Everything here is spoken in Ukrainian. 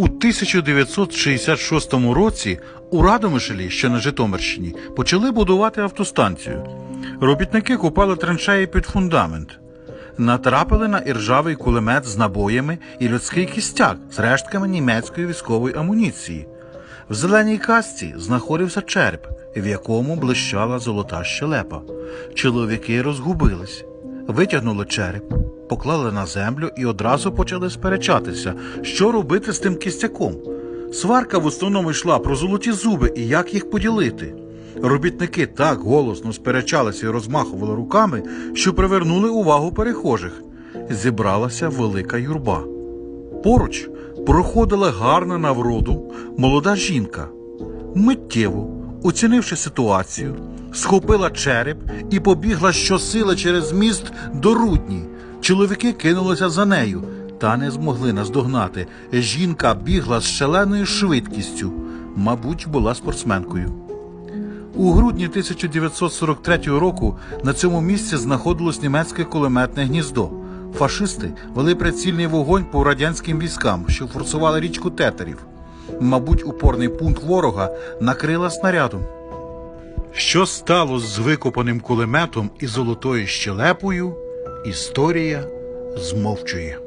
У 1966 році у Радомишлі, що на Житомирщині, почали будувати автостанцію. Робітники купали траншеї під фундамент. Натрапили на іржавий кулемет з набоями і людський кістяк з рештками німецької військової амуніції. В зеленій касті знаходився череп, в якому блищала золота щелепа. Чоловіки розгубились, витягнули череп, поклали на землю і одразу почали сперечатися, що робити з тим кістяком. Сварка в основному йшла про золоті зуби і як їх поділити. Робітники так голосно сперечалися і розмахували руками, що привернули увагу перехожих. Зібралася велика юрба. Поруч проходила гарна на вроду молода жінка. Миттєво, оцінивши ситуацію, схопила череп і побігла щосили через міст до рудні. Чоловіки кинулися за нею, та не змогли наздогнати. Жінка бігла з шаленою швидкістю, мабуть, була спортсменкою. У грудні 1943 року на цьому місці знаходилось німецьке кулеметне гніздо. Фашисти вели прицільний вогонь по радянським військам, що форсували річку Тетерів. Мабуть, упорний пункт ворога накрила снарядом. Що стало з викопаним кулеметом і золотою щелепою, історія змовчує.